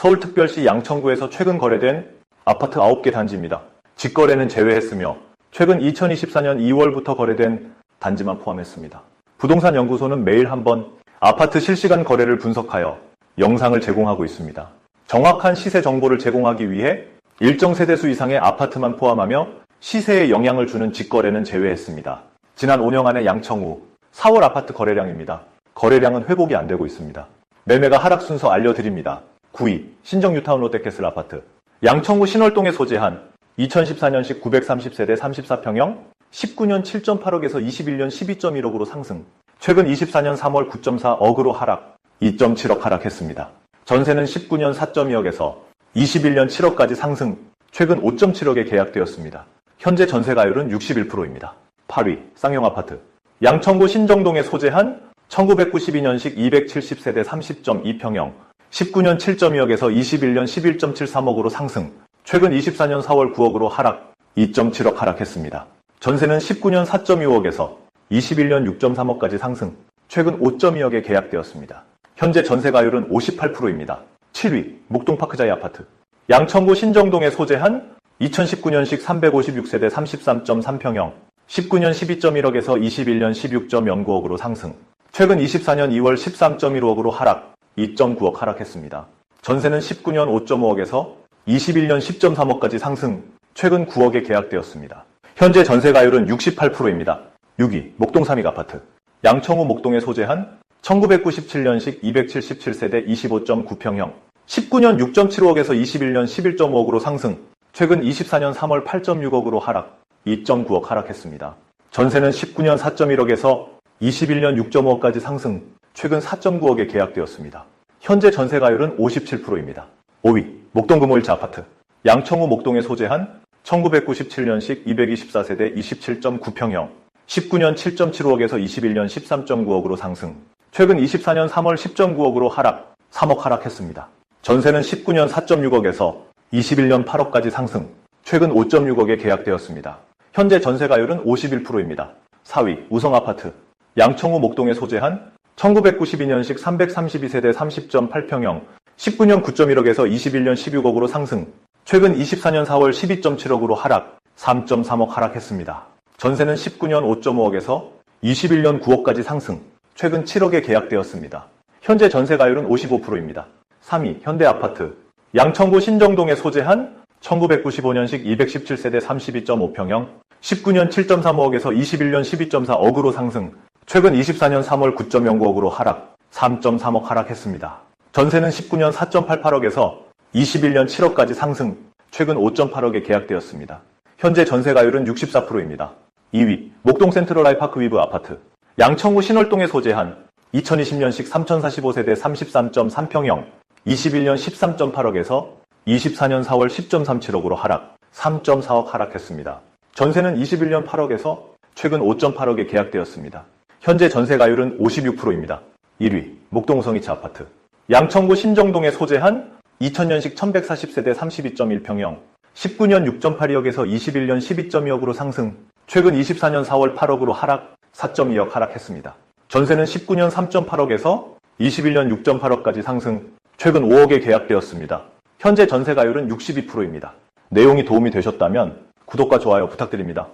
서울특별시 양천구에서 최근 거래된 아파트 9개 단지입니다. 직거래는 제외했으며 최근 2024년 2월부터 거래된 단지만 포함했습니다. 부동산 연구소는 매일 한번 아파트 실시간 거래를 분석하여 영상을 제공하고 있습니다. 정확한 시세 정보를 제공하기 위해 일정 세대수 이상의 아파트만 포함하며 시세에 영향을 주는 직거래는 제외했습니다. 지난 5년 안의 양천구 4월 아파트 거래량입니다. 거래량은 회복이 안 되고 있습니다. 매매가 하락 순서 알려드립니다. 9위 신정 뉴타운 롯데캐슬 아파트 양천구 신월동에 소재한 2014년식 930세대 34평형 19년 7.8억에서 21년 12.1억으로 상승 최근 24년 3월 9.4억으로 하락 2.7억 하락했습니다. 전세는 19년 4.2억에서 21년 7억까지 상승 최근 5.7억에 계약되었습니다. 현재 전세가율은 61%입니다. 8위 쌍용 아파트 양천구 신정동에 소재한 1992년식 270세대 30.2평형 19년 7.2억에서 21년 11.73억으로 상승 최근 24년 4월 9억으로 하락 2.7억 하락했습니다. 전세는 19년 4.25억에서 21년 6.3억까지 상승 최근 5.2억에 계약되었습니다. 현재 전세가율은 58%입니다. 7위 목동파크자이 아파트 양천구 신정동에 소재한 2019년식 356세대 33.3평형 19년 12.1억에서 21년 16.09억으로 상승 최근 24년 2월 13.15억으로 하락 2.9억 하락했습니다. 전세는 19년 5.5억에서 21년 10.3억까지 상승 최근 9억에 계약되었습니다. 현재 전세가율은 68%입니다. 6위 목동 삼익 아파트 양천구 목동에 소재한 1997년식 277세대 25.9평형 19년 6.75억에서 21년 11.5억으로 상승 최근 24년 3월 8.6억으로 하락 2.9억 하락했습니다. 전세는 19년 4.1억에서 21년 6.5억까지 상승 최근 4.9억에 계약되었습니다. 현재 전세가율은 57%입니다. 5위 목동 금호일차 아파트 양천구 목동에 소재한 1997년식 224세대 27.9평형 19년 7.75억에서 21년 13.9억으로 상승 최근 24년 3월 10.9억으로 하락 3억 하락했습니다. 전세는 19년 4.6억에서 21년 8억까지 상승 최근 5.6억에 계약되었습니다. 현재 전세가율은 51%입니다. 4위 우성아파트 양천구 목동에 소재한 1992년식 332세대 30.8평형 19년 9.1억에서 21년 16억으로 상승 최근 24년 4월 12.7억으로 하락 3.3억 하락했습니다. 전세는 19년 5.5억에서 21년 9억까지 상승 최근 7억에 계약되었습니다. 현재 전세가율은 55%입니다. 3위 현대아파트 양천구 신정동에 소재한 1995년식 217세대 32.5평형 19년 7.35억에서 21년 12.4억으로 상승 최근 24년 3월 9.09억으로 하락 3.3억 하락했습니다. 전세는 19년 4.88억에서 21년 7억까지 상승 최근 5.8억에 계약되었습니다. 현재 전세가율은 64%입니다. 2위 목동 센트럴 아이파크 위브 아파트 양천구 신월동에 소재한 2020년식 3045세대 33.3평형 21년 13.8억에서 24년 4월 10.37억으로 하락 3.4억 하락했습니다. 전세는 21년 8억에서 최근 5.8억에 계약되었습니다. 현재 전세가율은 56%입니다. 1위 목동우성이차 아파트 양천구 신정동에 소재한 2000년식 1140세대 32.1평형 19년 6.82억에서 21년 12.2억으로 상승 최근 24년 4월 8억으로 하락 4.2억 하락했습니다. 전세는 19년 3.8억에서 21년 6.8억까지 상승 최근 5억에 계약되었습니다. 현재 전세가율은 62%입니다. 내용이 도움이 되셨다면 구독과 좋아요 부탁드립니다.